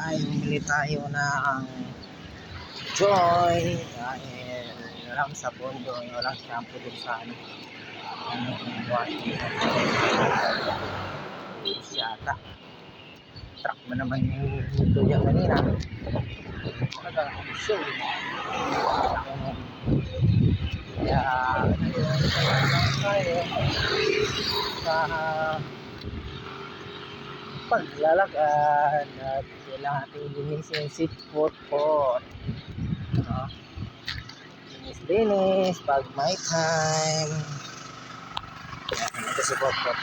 ay bumili tayo ng Joy dahil walang sabon doon, walang shampoo doon sa ano. Ano, washi. Yata. Truck mo naman yung dito niya kanina. Talaga, sure. Kaya, ayun, tayo sa paglalakad at kailangan natin linisin yung seat pot pot. No? Linis-linis pag may time. Ayan, ito si pot pot.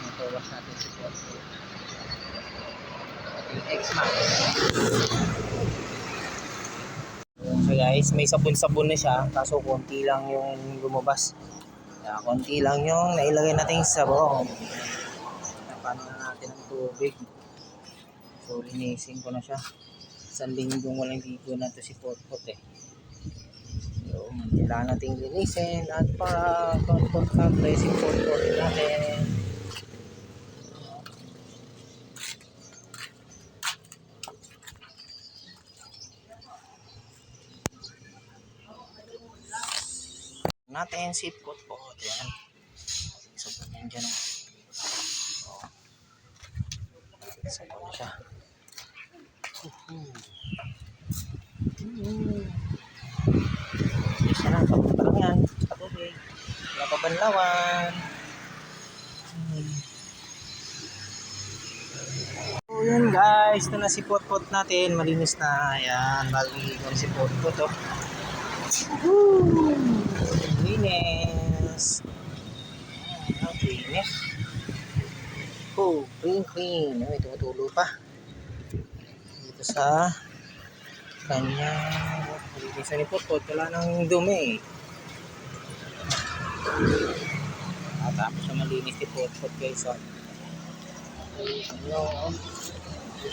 Natuwas natin si pot pot. Ating X-Max. Guys, may sabon-sabon na siya, kaso konti lang yung lumabas. Kaya konti lang yung nailagay nating sabon. Napano na natin ang tubig. So linisin ko na siya. Isang linggong walang ligo na to si Potpot eh. So, kailangan nating linisin at para komportable si Potpot natin. Natin si Potpot. Yan. Sabon yan dyan. Oh. Sabon siya. Isa na. Sabon pa lang yan. Sa tubig. Wala pa banlawan. So yun guys, ito na si Potpot natin, malinis na. Ayan, bagong ligon si Potpot oh. Woo! Linis. Linis. Oh, clean clean. Ay, tumutulo pa. Dito sa kanya linis ni Potpot. Wala nang dumi. At tapos na malinis ni Potpot guys. Oh. Ano?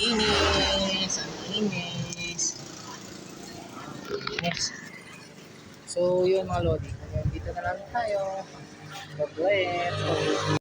Linis. Ang linis. Linis. So, yun mga Lodi. Hanggang dito na lang tayo. God bless.